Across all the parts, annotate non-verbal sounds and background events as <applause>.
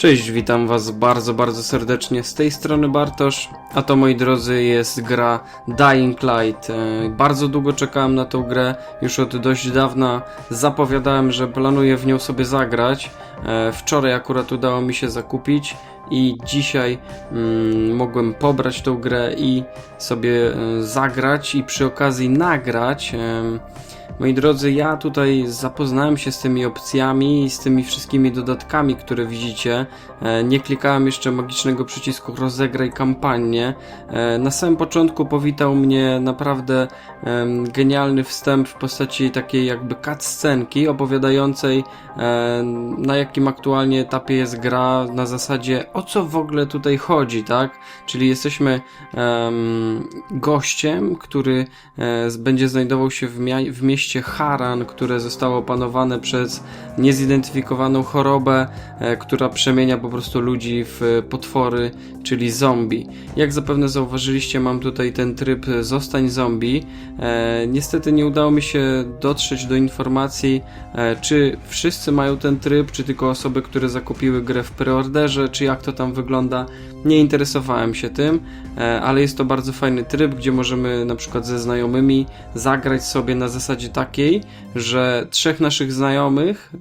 Cześć, witam was bardzo, bardzo serdecznie. Z tej strony Bartosz, a to moi drodzy jest gra Dying Light. E, Bardzo długo czekałem na tą grę, już od dość dawna zapowiadałem, że planuję w nią sobie zagrać. E, Wczoraj akurat udało mi się zakupić i dzisiaj mm, mogłem pobrać tą grę i sobie e, zagrać i przy okazji nagrać. Em, Moi drodzy, ja tutaj zapoznałem się z tymi opcjami i z tymi wszystkimi dodatkami, które widzicie. E, Nie klikałem jeszcze magicznego przycisku rozegraj kampanię. E, Na samym początku powitał mnie naprawdę genialny wstęp w postaci takiej jakby cutscenki opowiadającej e, na jakim aktualnie etapie jest gra, na zasadzie o co w ogóle tutaj chodzi, tak? Czyli jesteśmy em, gościem, który będzie znajdował się w, w mieście Haran, które zostało opanowane przez niezidentyfikowaną chorobę, e, która przemienia po prostu ludzi w potwory, czyli zombie. Jak zapewne zauważyliście, mam tutaj ten tryb zostań zombie. E, niestety nie udało mi się dotrzeć do informacji, e, czy wszyscy mają ten tryb, czy tylko osoby, które zakupiły grę w preorderze, czy jak to tam wygląda. Nie interesowałem się tym, e, ale jest to bardzo fajny tryb, gdzie możemy na przykład ze znajomymi zagrać sobie na zasadzie takiej, że trzech naszych znajomych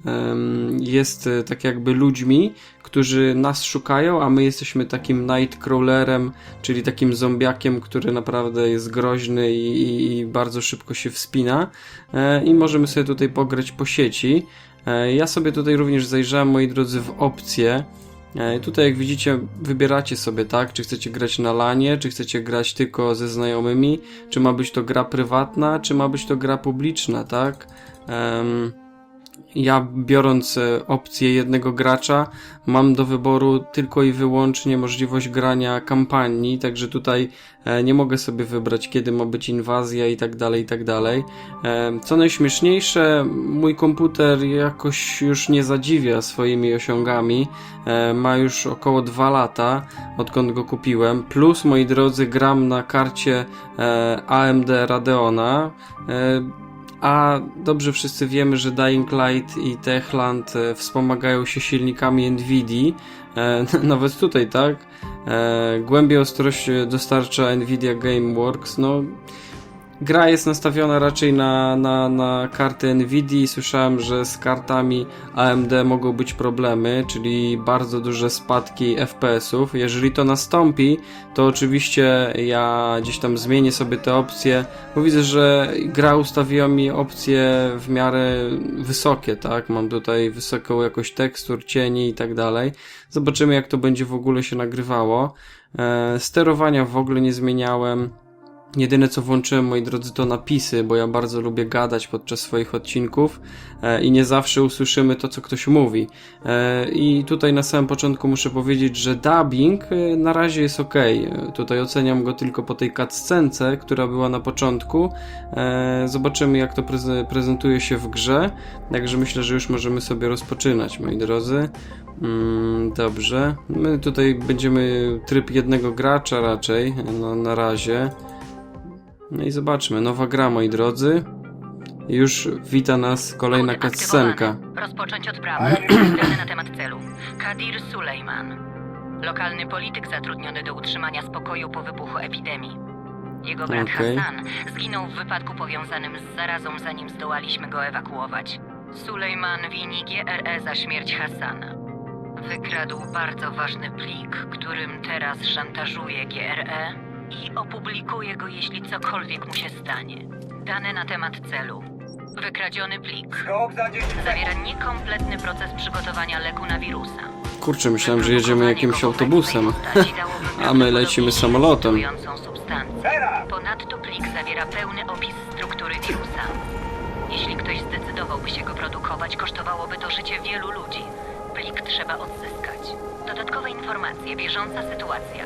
jest e, tak jakby ludźmi, którzy nas szukają, a my jesteśmy takim nightcrawlerem, czyli takim zombiakiem, który naprawdę jest groźny i, i, bardzo szybko się wspina e, i możemy sobie tutaj pograć po sieci. Ja sobie tutaj również zajrzałem, moi drodzy, w opcje. E, Tutaj, jak widzicie, wybieracie sobie, tak? Czy chcecie grać na lanie, czy chcecie grać tylko ze znajomymi, czy ma być to gra prywatna, czy ma być to gra publiczna, tak? Em, ja, biorąc e, opcję jednego gracza, mam do wyboru tylko i wyłącznie możliwość grania kampanii, także tutaj e, nie mogę sobie wybrać, kiedy ma być inwazja i tak dalej, i tak dalej. E, Co najśmieszniejsze, mój komputer jakoś już nie zadziwia swoimi osiągami. Ma już około 2 lata, odkąd go kupiłem. Plus, moi drodzy, gram na karcie AMD Radeona. A dobrze wszyscy wiemy, że Dying Light i Techland e, wspomagają się silnikami Nvidia. E, <laughs> nawet tutaj, tak? E, głębiej ostrość dostarcza Nvidia Gameworks. No, gra jest nastawiona raczej na, na, na karty Nvidia słyszałem, że z kartami AMD mogą być problemy, czyli bardzo duże spadki FPS-ów. Jeżeli to nastąpi, to oczywiście ja gdzieś tam zmienię sobie te opcje, bo widzę, że gra ustawiła mi opcje w miarę wysokie, tak? Mam tutaj wysoką jakość tekstur, cieni i tak dalej. Zobaczymy, jak to będzie w ogóle się nagrywało. E, sterowania w ogóle nie zmieniałem. Jedyne co włączyłem, moi drodzy, to napisy, bo ja bardzo lubię gadać podczas swoich odcinków e, i nie zawsze usłyszymy to, co ktoś mówi. E, I tutaj na samym początku muszę powiedzieć, że dubbing e, na razie jest ok. Tutaj oceniam go tylko po tej cutscence, która była na początku. Zobaczymy, jak to preze- prezentuje się w grze. Także myślę, że już możemy sobie rozpoczynać, moi drodzy. Mm, dobrze. My tutaj będziemy tryb jednego gracza raczej, no, na razie. No i zobaczmy, nowa gra, moi drodzy. Już wita nas kolejna Kod cutscenka. aktywowany. Rozpocząć odprawę. <clears throat> Dane na temat celu. Kadir Sulejman. Lokalny polityk zatrudniony do utrzymania spokoju po wybuchu epidemii. Jego brat Okej. Hassan zginął w wypadku powiązanym z zarazą, zanim zdołaliśmy go ewakuować. Sulejman wini GRE za śmierć Hassana. Wykradł bardzo ważny plik, którym teraz szantażuje GRE i opublikuje go, jeśli cokolwiek mu się stanie. Dane na temat celu. Wykradziony plik. Krok za 10 Zawiera niekompletny proces przygotowania leku na wirusa. Kurczę, myślałem, że jedziemy jakimś autobusem. <laughs> A my lecimy samolotem. Ponadto plik zawiera pełny opis struktury wirusa. Jeśli ktoś zdecydowałby się go produkować, kosztowałoby to życie wielu ludzi. Plik trzeba odzyskać. Dodatkowe informacje, bieżąca sytuacja.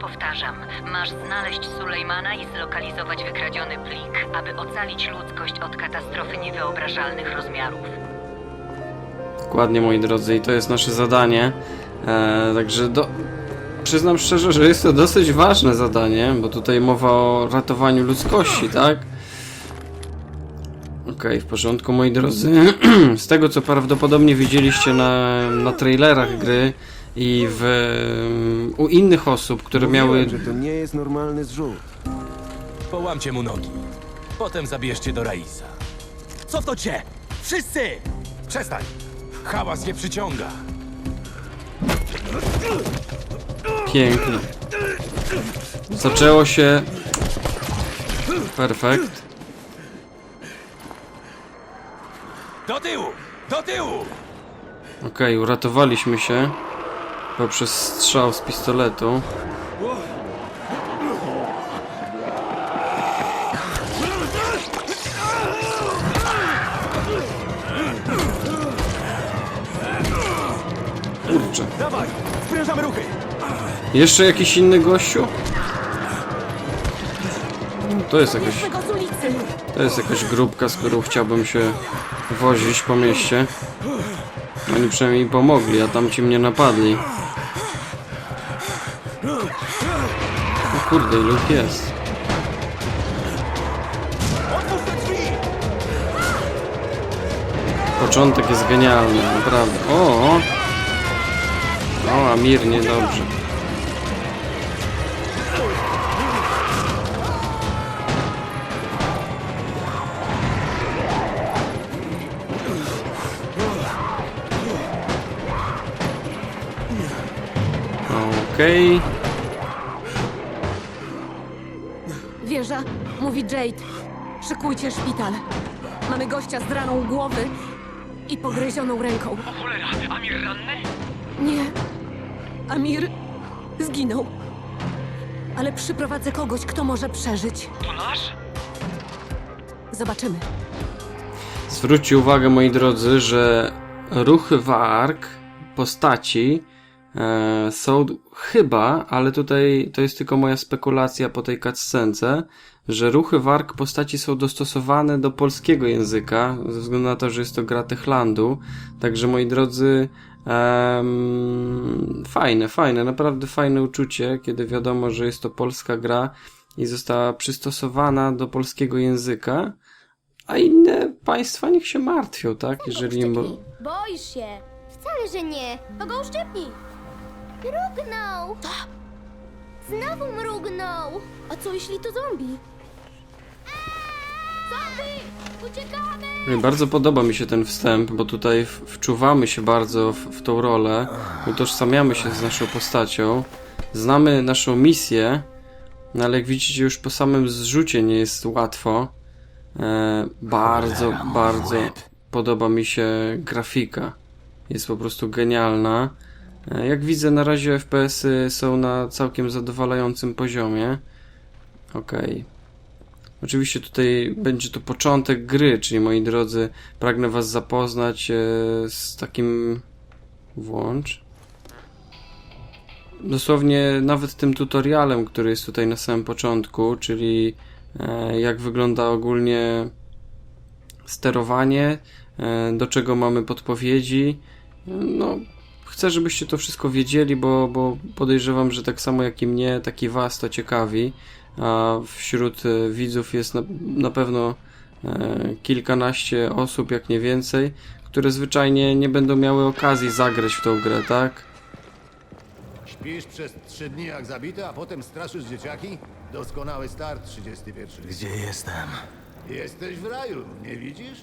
Powtarzam, masz znaleźć Sulejmana i zlokalizować wykradziony plik, aby ocalić ludzkość od katastrofy niewyobrażalnych rozmiarów. Dokładnie, moi drodzy, i to jest nasze zadanie. E, także do... przyznam szczerze, że jest to dosyć ważne zadanie, bo tutaj mowa o ratowaniu ludzkości, tak? Okej, w porządku, moi drodzy. <clears throat> Z tego, co prawdopodobnie widzieliście na, na trailerach gry i w, u innych osób, które miały Mówiłem, że to nie jest normalny zrzut. Połamcie mu nogi. Potem zabierzcie do Raisa. Co to cię? Wszyscy! Przestań! Hałas nie przyciąga. Pięknie. Zaczęło się. Perfekt. Do tyłu! Do tyłu! Okej, uratowaliśmy się poprzez strzał z pistoletu. Kurczę. Dawaj! Sprężamy ruchy! Jeszcze jakiś inny gościu? To jest jakaś, to jest jakaś grupka, z którą chciałbym się wozić po mieście. Oni przynajmniej pomogli, a tamci mnie napadli. O kurde, ich jest? Początek jest genialny, naprawdę. O! O, Amir, niedobrze. Okej. Wieża, Szykujcie szpital. Mamy gościa z raną głowy i pogryzioną ręką. O cholera, Amir ranny? Nie. Amir zginął. Ale przyprowadzę kogoś, kto może przeżyć. To nasz? Zobaczymy. Zwróćcie uwagę, moi drodzy, że ruchy warg postaci e, są chyba, ale tutaj to jest tylko moja spekulacja po tej cutscence, że ruchy warg postaci są dostosowane do polskiego języka, ze względu na to, że jest to gra Techlandu. Także, moi drodzy, em, fajne, fajne, naprawdę fajne uczucie, kiedy wiadomo, że jest to polska gra i została przystosowana do polskiego języka. A inne państwa niech się martwią, tak? Jeżeli im... Boisz się. Wcale, że nie. To go uszczypnij. Mrugnął. Znowu mrugnął. A co jeśli to zombie? Bardzo podoba mi się ten wstęp, bo tutaj wczuwamy się bardzo w, w tą rolę, utożsamiamy się z naszą postacią, znamy naszą misję, no ale jak widzicie już po samym zrzucie nie jest łatwo. E, bardzo, bardzo podoba mi się grafika. Jest po prostu genialna. E, jak widzę na razie FPS-y są na całkiem zadowalającym poziomie. Okej. Oczywiście tutaj będzie to początek gry, czyli moi drodzy, pragnę Was zapoznać e, z takim. Włącz. Dosłownie nawet tym tutorialem, który jest tutaj na samym początku, czyli e, jak wygląda ogólnie sterowanie, e, do czego mamy podpowiedzi. No, chcę, żebyście to wszystko wiedzieli, bo, bo podejrzewam, że tak samo jak i mnie, tak i Was to ciekawi a wśród e, widzów jest na, na pewno e, kilkanaście osób, jak nie więcej, które zwyczajnie nie będą miały okazji zagrać w tą grę, tak? Śpisz przez trzy dni jak zabity, a potem straszysz dzieciaki? Doskonały start, 31. Gdzie jestem? Jesteś w raju, nie widzisz?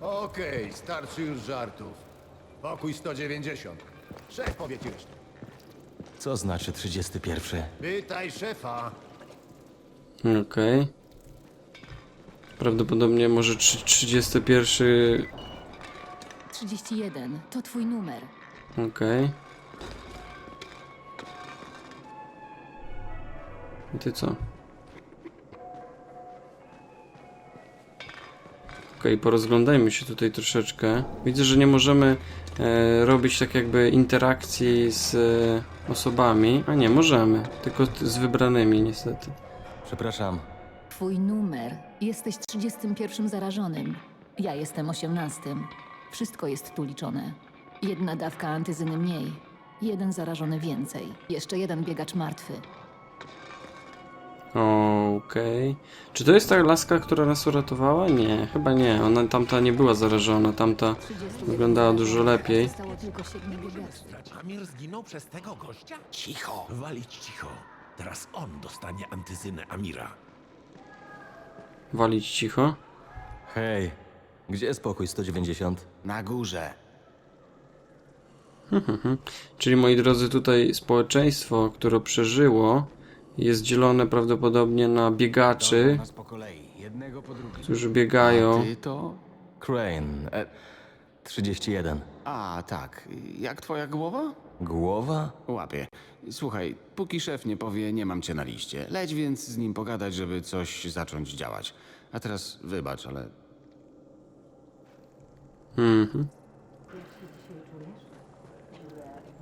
Okej, starczy już żartów. Pokój 190. Szef powie ci resztę. Co znaczy 31? Pytaj szefa. Okej. Prawdopodobnie może trzy- 31. 31 to twój numer. Okej. I ty co? Okej, porozglądajmy się tutaj troszeczkę. Widzę, że nie możemy e, robić tak jakby interakcji z, e, osobami. A nie, możemy. Tylko z wybranymi niestety. Przepraszam. Twój numer. Jesteś 31 zarażonym. Ja jestem 18. Wszystko jest tu liczone. Jedna dawka antyzyny mniej. Jeden zarażony więcej. Jeszcze jeden biegacz martwy. Okej. Czy to jest ta laska, która nas uratowała? Nie, chyba nie. Ona tamta nie była zarażona. Tamta 30 wyglądała dużo lepiej. Amir zginął przez tego gościa? Cicho, walić cicho. Teraz on dostanie antyzynę Amira. Walić cicho. Hej, gdzie jest pokój 190? Na górze. <laughs> Czyli moi drodzy, tutaj społeczeństwo, które przeżyło, jest dzielone prawdopodobnie na biegaczy, Nas po kolei, jednego po drugim. którzy biegają. Ty to? Crane. E, 31. A, tak. Jak twoja głowa? Głowa? Łapie. Słuchaj, póki szef nie powie, nie mam cię na liście. Leć więc z nim pogadać, żeby coś zacząć działać. A teraz wybacz, ale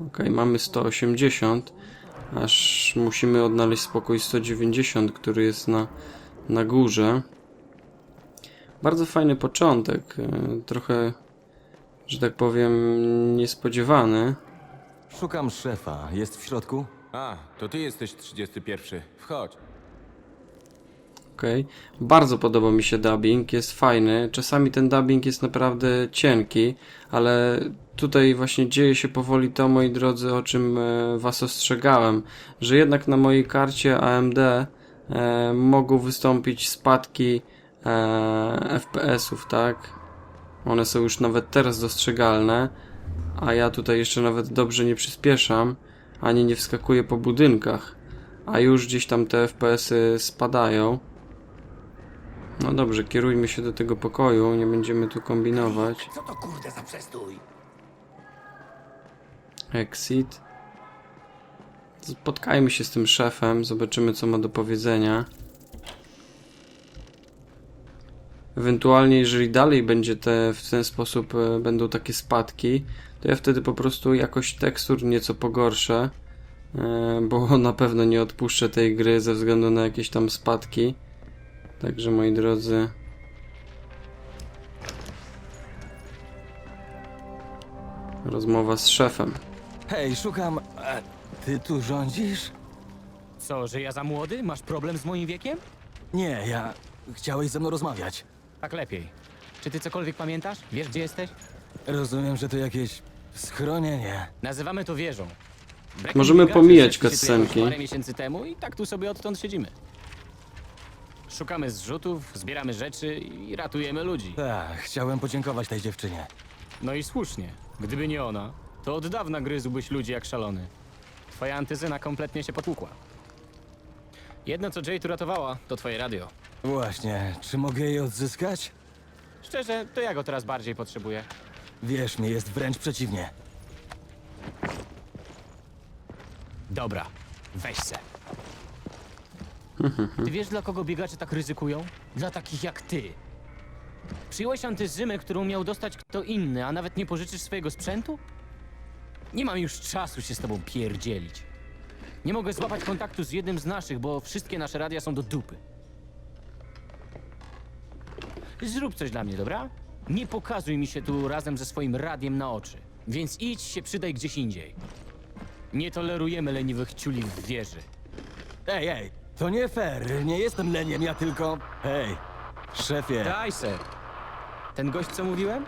Okej, mamy 180, aż musimy odnaleźć spokój 190, który jest na, na górze. Bardzo fajny początek, e, trochę, że tak powiem, niespodziewany. Szukam szefa. Jest w środku? A, to ty jesteś 31. Wchodź. Okej. Bardzo podoba mi się dubbing, jest fajny. Czasami ten dubbing jest naprawdę cienki, ale tutaj właśnie dzieje się powoli to, moi drodzy, o czym e, was ostrzegałem, że jednak na mojej karcie AMD e, mogą wystąpić spadki e, FPS-ów, tak? One są już nawet teraz dostrzegalne, a ja tutaj jeszcze nawet dobrze nie przyspieszam, ani nie wskakuję po budynkach, a już gdzieś tam te FPS-y spadają. No dobrze, kierujmy się do tego pokoju, nie będziemy tu kombinować. Co to kurde za przestój? Exit. Spotkajmy się z tym szefem, zobaczymy co ma do powiedzenia. Ewentualnie, jeżeli dalej będzie te, w ten sposób e, będą takie spadki, to ja wtedy po prostu jakość tekstur nieco pogorszę, e, bo <laughs> na pewno nie odpuszczę tej gry ze względu na jakieś tam spadki. Także moi drodzy, rozmowa z szefem. Hej, szukam... E, ty tu rządzisz? Co, że ja za młody? Masz problem z moim wiekiem? Nie, ja... Chciałeś ze mną rozmawiać. Tak lepiej. Czy ty cokolwiek pamiętasz? Wiesz, gdzie jesteś? Rozumiem, że to jakieś schronienie. Nazywamy to wieżą. Brecken Możemy pomijać cutscenki. Parę miesięcy temu i tak tu sobie odtąd siedzimy. Szukamy zrzutów, zbieramy rzeczy i ratujemy ludzi. Tak, chciałem podziękować tej dziewczynie. No i słusznie. Gdyby nie ona, to od dawna gryzłbyś ludzi jak szalony. Twoja antyzyna kompletnie się potłukła. Jedno, co Jade uratowała, to twoje radio. Właśnie, czy mogę jej odzyskać? Szczerze, to ja go teraz bardziej potrzebuję. Wierz mi, jest wręcz przeciwnie. Dobra, weź se. Ty wiesz, dla kogo biegacze tak ryzykują? Dla takich jak ty. Przyjąłeś antyzymę, którą miał dostać kto inny, a nawet nie pożyczysz swojego sprzętu? Nie mam już czasu się z tobą pierdzielić. Nie mogę złapać kontaktu z jednym z naszych, bo wszystkie nasze radia są do dupy. Zrób coś dla mnie, dobra? Nie pokazuj mi się tu razem ze swoim radiem na oczy. Więc idź się przydaj gdzieś indziej. Nie tolerujemy leniwych ciuli w wieży. Ej, ej, to nie fair, nie jestem leniem, ja tylko... Hej, szefie. Daj se. Ten gość, co mówiłem?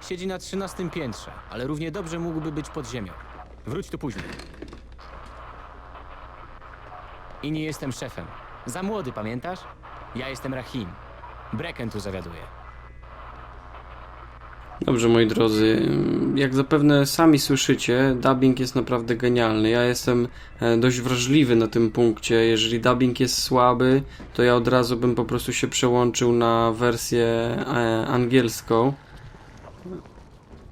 Siedzi na trzynastym piętrze, ale równie dobrze mógłby być pod ziemią. Wróć tu później. I nie jestem szefem. Za młody, pamiętasz? Ja jestem Rahim. Brecken tu zawiaduje. Dobrze, moi drodzy, jak zapewne sami słyszycie, dubbing jest naprawdę genialny. Ja jestem e, dość wrażliwy na tym punkcie. Jeżeli dubbing jest słaby, to ja od razu bym po prostu się przełączył na wersję e, angielską.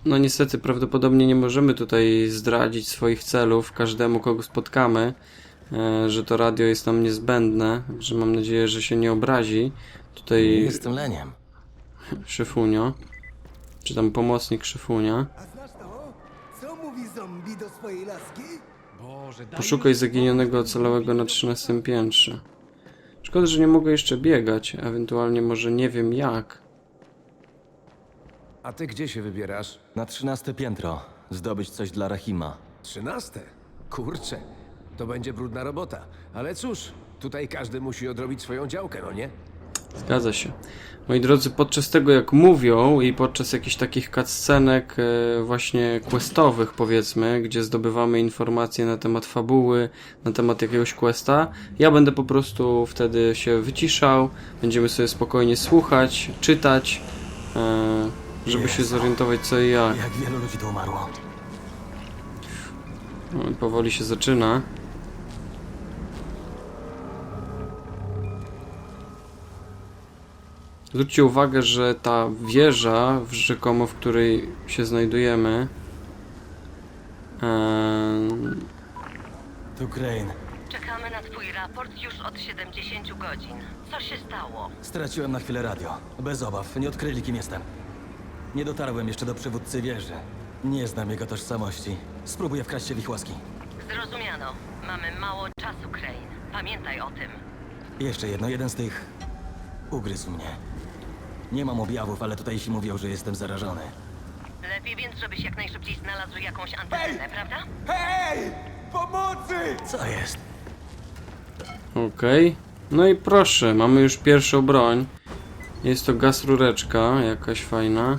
No niestety, prawdopodobnie nie możemy tutaj zdradzić swoich celów każdemu, kogo spotkamy, e, że to radio jest nam niezbędne, że mam nadzieję, że się nie obrazi. Tutaj jestem leniem. szefunio, czy tam pomocnik szefunia. A znasz to? Co mówi zombie do swojej laski? Poszukaj zaginionego ocalałego na 13 piętrze. Szkoda, że nie mogę jeszcze biegać, ewentualnie może nie wiem jak. A ty gdzie się wybierasz? Na trzynaste piętro. Zdobyć coś dla Rahima. Trzynaste? Kurczę, to będzie brudna robota. Ale cóż, tutaj każdy musi odrobić swoją działkę, no nie? Zgadza się. Moi drodzy, podczas tego jak mówią i podczas jakichś takich cutscenek e, właśnie questowych powiedzmy, gdzie zdobywamy informacje na temat fabuły, na temat jakiegoś questa, ja będę po prostu wtedy się wyciszał, będziemy sobie spokojnie słuchać, czytać, e, żeby się zorientować co i jak. Jak wielu ludzi tu umarło. No, powoli się zaczyna. Zwróćcie uwagę, że ta wieża, w rzekomo w której się znajdujemy, em, Tu Crane. Czekamy na twój raport już od 70 godzin. Co się stało? Straciłem na chwilę radio. Bez obaw, nie odkryli kim jestem. Nie dotarłem jeszcze do przywódcy wieży. Nie znam jego tożsamości. Spróbuję wkraść się w ich łaski. Zrozumiano. Mamy mało czasu, Crane. Pamiętaj o tym. Jeszcze jedno, jeden z tych ugryzł mnie. Nie mam objawów, ale tutaj się mówią, że jestem zarażony. Lepiej więc, żebyś jak najszybciej znalazł jakąś antynę, prawda? Co jest? Okej. No i proszę, mamy już pierwszą broń. Jest to gaz rureczka, jakaś fajna.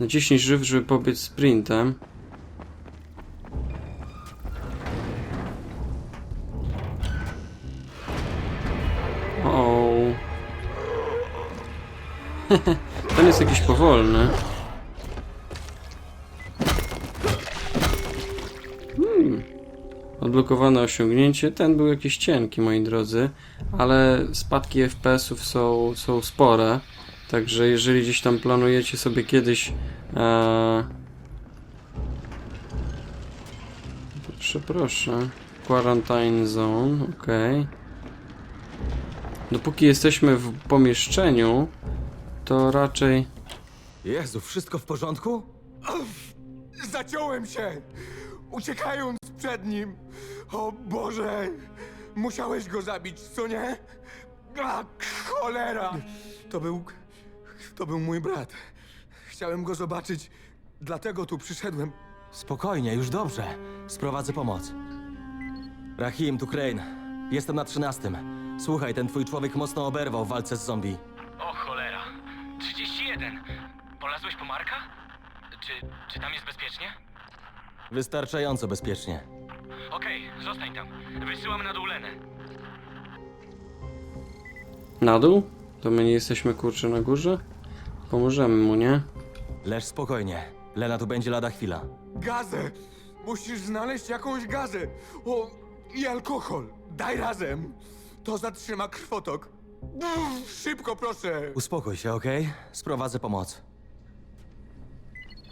Naciśnij żyw, żeby pobiec sprintem. <laughs> Ten jest jakiś powolny. Hmm. Odblokowane osiągnięcie. Ten był jakiś cienki, moi drodzy, ale spadki FPS-ów są, są spore. Także jeżeli gdzieś tam planujecie sobie kiedyś. E... Proszę, proszę. Quarantine Zone, ok. Dopóki jesteśmy w pomieszczeniu, to raczej. Jezu, wszystko w porządku? Zaciąłem się, uciekając przed nim. O Boże, musiałeś go zabić, co nie? A, cholera! To był, to był mój brat. Chciałem go zobaczyć, dlatego tu przyszedłem. Spokojnie, już dobrze. Sprowadzę pomoc. Rahim, tu Crane. Jestem na trzynastym. Słuchaj, ten twój człowiek mocno oberwał w walce z zombie. 31. Polazłeś po Marka? Czy, czy tam jest bezpiecznie? Wystarczająco bezpiecznie. Okej, zostań tam. Wysyłam na dół Lenę. Na dół? To my nie jesteśmy kurczę na górze? Pomożemy mu, nie? Leż spokojnie. Lena tu będzie lada chwila. Gazę! Musisz znaleźć jakąś gazę. O, i alkohol. Daj razem. To zatrzyma krwotok. Szybko, proszę. Uspokój się, okej? Sprowadzę pomoc.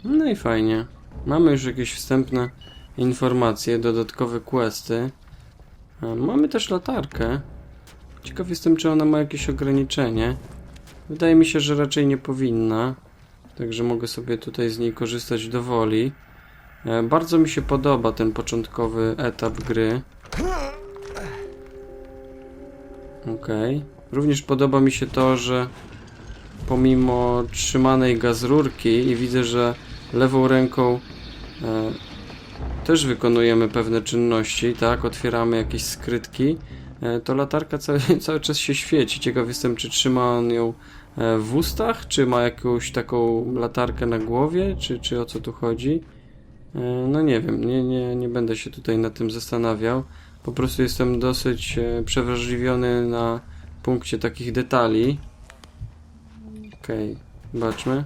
No i fajnie. Mamy już jakieś wstępne informacje, dodatkowe questy. E, Mamy też latarkę. Ciekaw jestem, czy ona ma jakieś ograniczenie. Wydaje mi się, że raczej nie powinna. Także mogę sobie tutaj z niej korzystać do woli. E, Bardzo mi się podoba ten początkowy etap gry. Okej. Również podoba mi się to, że pomimo trzymanej gazrurki i widzę, że lewą ręką e, też wykonujemy pewne czynności, tak? Otwieramy jakieś skrytki, e, to latarka cały, <laughs> cały czas się świeci. Ciekaw jestem, czy trzyma on ją e, w ustach, czy ma jakąś taką latarkę na głowie, czy, czy o co tu chodzi. E, no nie wiem, nie, nie, nie będę się tutaj nad tym zastanawiał. Po prostu jestem dosyć e, przewrażliwiony na punkcie takich detali. Okej, zobaczmy.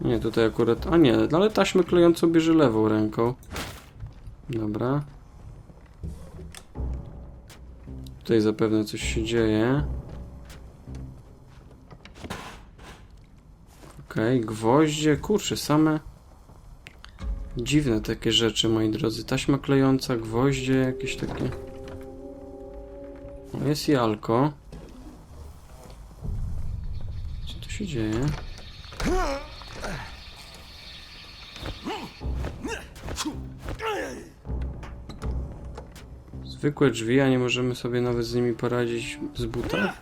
Nie, tutaj akurat... A nie, ale taśmę klejącą bierze lewą ręką. Dobra. Tutaj zapewne coś się dzieje. Okej, gwoździe, kurczę, same dziwne takie rzeczy, moi drodzy. Taśma klejąca, gwoździe, jakieś takie... Jest jalko. Co tu się dzieje? Zwykłe drzwi, a nie możemy sobie nawet z nimi poradzić z buta?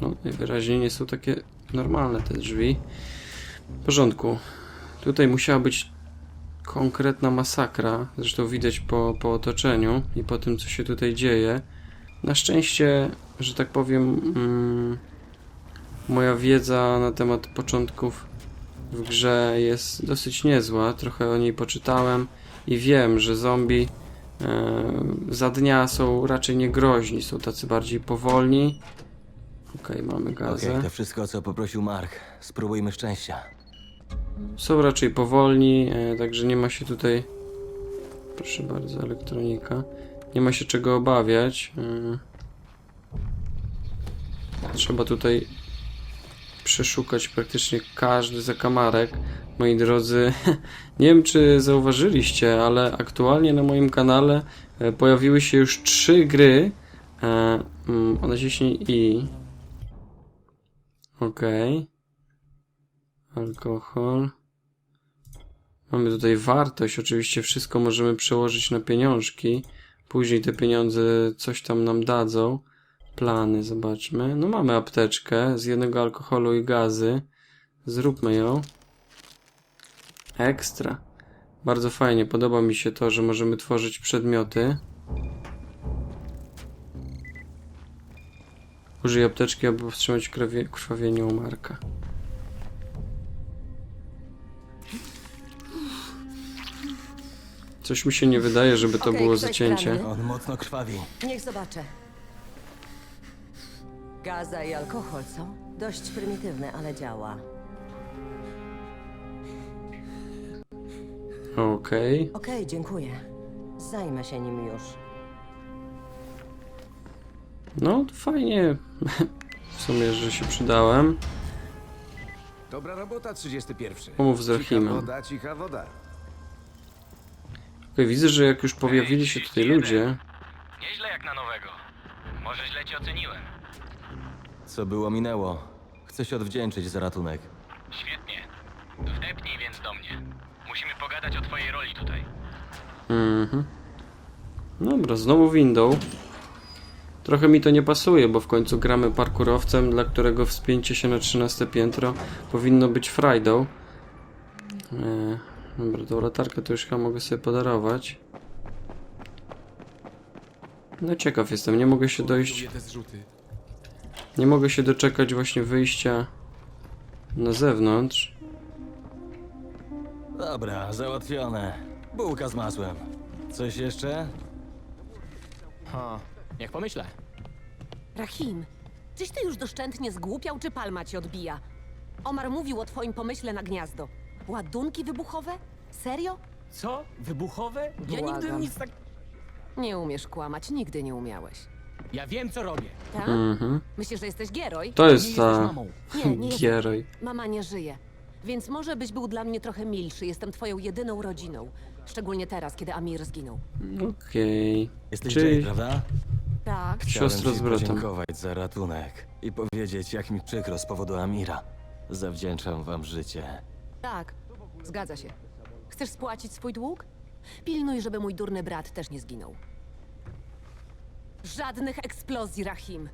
No, najwyraźniej nie są takie normalne te drzwi. W porządku. Tutaj musiała być konkretna masakra. Zresztą widać po, po otoczeniu i po tym, co się tutaj dzieje. Na szczęście, że tak powiem, mm, moja wiedza na temat początków w grze jest dosyć niezła. Trochę o niej poczytałem i wiem, że zombie e, za dnia są raczej niegroźni, są tacy bardziej powolni. Okej, mamy Okej, gazę. to wszystko, o co poprosił Mark. Spróbujmy szczęścia. Są raczej powolni, e, także nie ma się tutaj. Proszę bardzo, elektronika. Nie ma się czego obawiać. e. Trzeba tutaj przeszukać praktycznie każdy zakamarek. Moi drodzy, <laughs> nie wiem czy zauważyliście, ale aktualnie na moim kanale e, pojawiły się już trzy gry e, mm, o naciśnij i. Okej. Alkohol. Mamy tutaj wartość, oczywiście wszystko możemy przełożyć na pieniążki. Później te pieniądze coś tam nam dadzą. Plany, zobaczmy. No mamy apteczkę z jednego alkoholu i gazy. Zróbmy ją. Ekstra. Bardzo fajnie, podoba mi się to, że możemy tworzyć przedmioty. Użyj apteczki, aby powstrzymać krwawie- krwawienie u Marka. Coś mi się nie wydaje, żeby to było zacięcie. On mocno krwawi. Niech zobaczę. Gaza i alkohol, co? Dość prymitywne, ale działa. Okej. Okej, dziękuję. Zajmę się nim już. No, to fajnie. W sumie, że się przydałem. Dobra robota, 31. Umów z Cicha Rahimem. woda, cicha woda. Okej, widzę, że jak już pojawili się tutaj ludzie. Nieźle jak na nowego. Może źle cię oceniłem. Co było, minęło. Chcę się odwdzięczyć za ratunek. Świetnie. Wdepnij więc do mnie. Musimy pogadać o twojej roli tutaj. Mhm. Dobra, znowu windą. Trochę mi to nie pasuje, bo w końcu gramy parkurowcem, dla którego wspięcie się na 13 piętro powinno być frajdą. Eee, dobra, tą latarkę to już chyba mogę sobie podarować. No ciekaw jestem, nie mogę się dojść... te zrzuty. Nie mogę się doczekać właśnie wyjścia na zewnątrz. Dobra, załatwione. Bułka z masłem. Coś jeszcze? Ha, niech pomyślę. Rahim, czyś ty już doszczętnie zgłupiał, czy palma ci odbija? Omar mówił o twoim pomyśle na gniazdo. Ładunki wybuchowe? Serio? Co? Wybuchowe? Ja Błagam. nigdy nic tak... Nie umiesz kłamać, nigdy nie umiałeś. Ja wiem, co robię. Tak? Mhm. Myślisz, że jesteś Gieroj? To Nie jest jesteś ta... mamą. Nie, nie jestem. Gieroj. Mama nie żyje. Więc może byś był dla mnie trochę milszy. Jestem twoją jedyną rodziną. Szczególnie teraz, kiedy Amir zginął. Okej. Jesteś Czyli- Jay, prawda? Tak. Chciałem Siostro ci z bratem. podziękować za ratunek i powiedzieć, jak mi przykro z powodu Amira. Zawdzięczam wam życie. Tak, zgadza się. Chcesz spłacić swój dług? Pilnuj, żeby mój durny brat też nie zginął. Żadnych eksplozji, Rahim.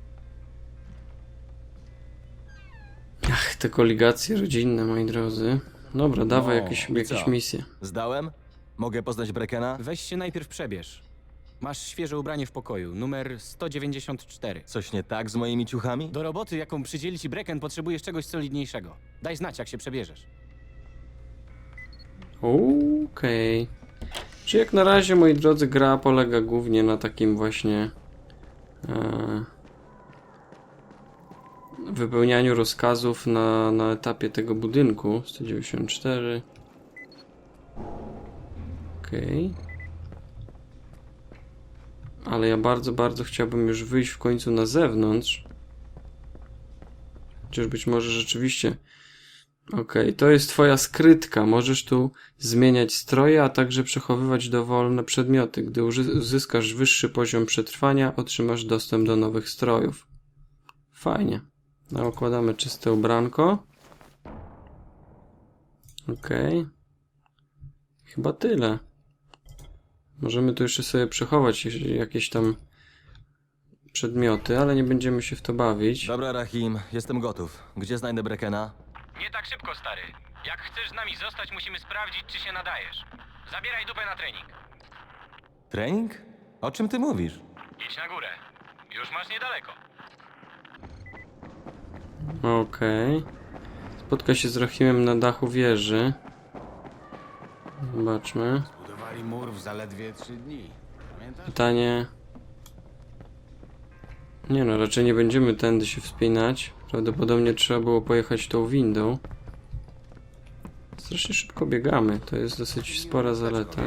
Ach, te koligacje rodzinne, moi drodzy. Dobra, dawaj No, jakieś, i jakieś co? misje. Zdałem? Mogę poznać Brekena? Weź się najpierw przebierz. Masz świeże ubranie w pokoju, numer 194. Coś nie tak z moimi ciuchami? Do roboty, jaką przydzieli ci Brecken, potrzebujesz czegoś solidniejszego. Daj znać, jak się przebierzesz. Okej. Czy jak na razie, moi drodzy, gra polega głównie na takim właśnie wypełnianiu rozkazów na, na etapie tego budynku. 194. Okej. Ale ja bardzo, bardzo chciałbym już wyjść w końcu na zewnątrz. Chociaż być może rzeczywiście Okej, to jest twoja skrytka. Możesz tu zmieniać stroje, a także przechowywać dowolne przedmioty. Gdy uzyskasz wyższy poziom przetrwania, otrzymasz dostęp do nowych strojów. Fajnie. Nakładamy czyste ubranko. Okej. Chyba tyle. Możemy tu jeszcze sobie przechować jakieś tam przedmioty, ale nie będziemy się w to bawić. Dobra, Rahim, jestem gotów. Gdzie znajdę Brekena? Nie tak szybko, stary. Jak chcesz z nami zostać, musimy sprawdzić, czy się nadajesz. Zabieraj dupę na trening. Trening? O czym ty mówisz? Idź na górę. Już masz niedaleko. Okej. Spotka się z Rahimem na dachu wieży. Zobaczmy. Budowali mur w zaledwie trzy dni. Pamiętasz? Pytanie. Nie no, raczej nie będziemy tędy się wspinać. Prawdopodobnie trzeba było pojechać tą windą. Strasznie szybko biegamy, to jest dosyć spora zaleta.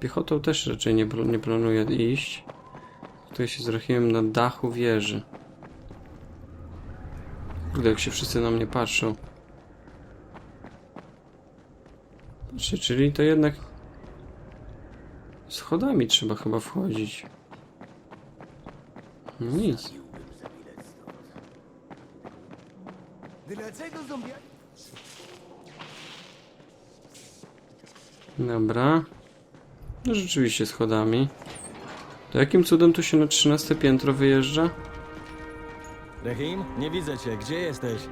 Piechotą też raczej nie, nie planuję iść. Tutaj się zrachiłem na dachu wieży. Kurde, jak się wszyscy na mnie patrzą. Patrzcie, czyli to jednak Schodami trzeba chyba wchodzić. No nic. Dlaczego zombie... Dobra. No rzeczywiście schodami. To jakim cudem tu się na 13 piętro wyjeżdża? Rahim, nie widzę cię. Gdzie jesteś?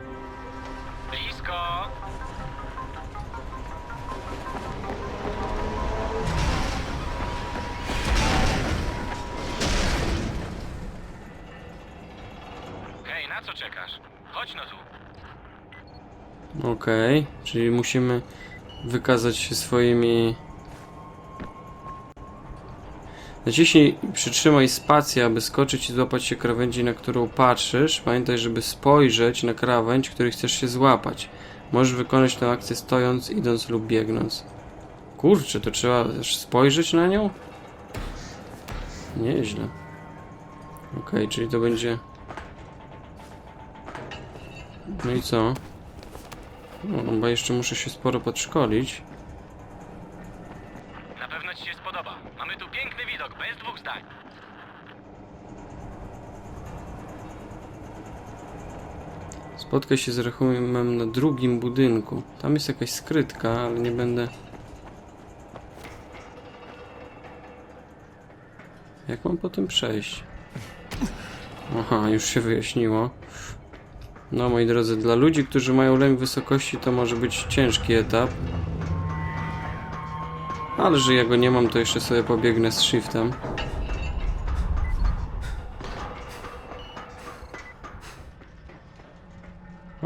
Okej, czyli musimy wykazać się swoimi... Naciśnij, przytrzymaj spację, aby skoczyć i złapać się krawędzi, na którą patrzysz. Pamiętaj, żeby spojrzeć na krawędź, której chcesz się złapać. Możesz wykonać tę akcję stojąc, idąc lub biegnąc. Kurczę, to trzeba też spojrzeć na nią? Nieźle. Okej, czyli to będzie... No i co? No, chyba jeszcze muszę się sporo podszkolić. Na pewno ci się spodoba. Mamy tu piękny widok, bez dwóch zdań. Spotkaj się z Rachumem na drugim budynku. Tam jest jakaś skrytka, ale nie będę... Jak mam po tym przejść? Aha, już się wyjaśniło. No, moi drodzy, dla ludzi, którzy mają lęk wysokości, to może być ciężki etap. Ale że ja go nie mam, to jeszcze sobie pobiegnę z shiftem.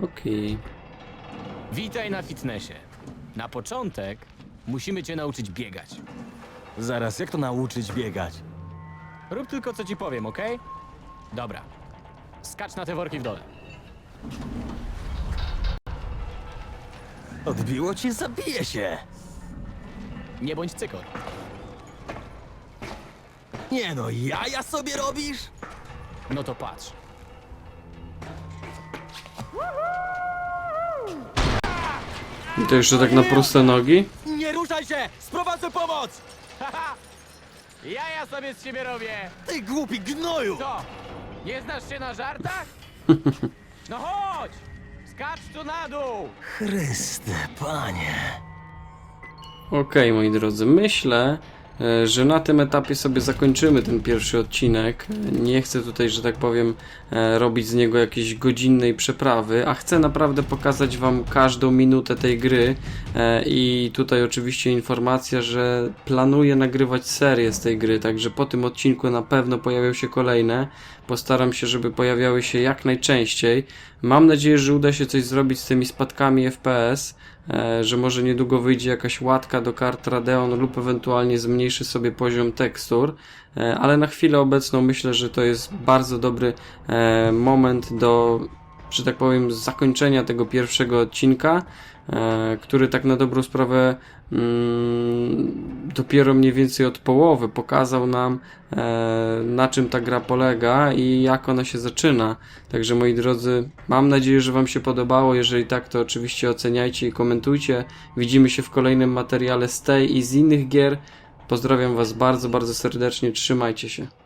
Okej. Witaj na fitnessie. Na początek musimy cię nauczyć biegać. Zaraz, jak to nauczyć biegać? Rób tylko co ci powiem, ok? Dobra. Skacz na te worki w dole. Odbiło ci? Zabiję się! Nie bądź cykor. Nie no, jaja sobie robisz? No to patrz. I to jeszcze tak na proste nogi? Nie ruszaj się! Sprowadzę pomoc! Ja ja sobie z ciebie robię! Ty głupi gnoju! Co? Nie znasz się na żartach? <laughs> No chodź! Skacz tu na dół! Chryste, panie. Okej, moi drodzy, myślę, że na tym etapie sobie zakończymy ten pierwszy odcinek. Nie chcę tutaj, że tak powiem, e, robić z niego jakiejś godzinnej przeprawy, a chcę naprawdę pokazać Wam każdą minutę tej gry. E, I tutaj oczywiście informacja, że planuję nagrywać serię z tej gry, także po tym odcinku na pewno pojawią się kolejne. Postaram się, żeby pojawiały się jak najczęściej. Mam nadzieję, że uda się coś zrobić z tymi spadkami FPS e, że może niedługo wyjdzie jakaś łatka do kart Radeon lub ewentualnie zmniejszy sobie poziom tekstur, e, ale na chwilę obecną myślę, że to jest bardzo dobry e, moment do, że tak powiem, zakończenia tego pierwszego odcinka, e, który tak na dobrą sprawę mm, dopiero mniej więcej od połowy pokazał nam e, na czym ta gra polega i jak ona się zaczyna. Także moi drodzy, mam nadzieję, że Wam się podobało. Jeżeli tak, to oczywiście oceniajcie i komentujcie. Widzimy się w kolejnym materiale z tej i z innych gier. Pozdrawiam Was bardzo, bardzo serdecznie. Trzymajcie się.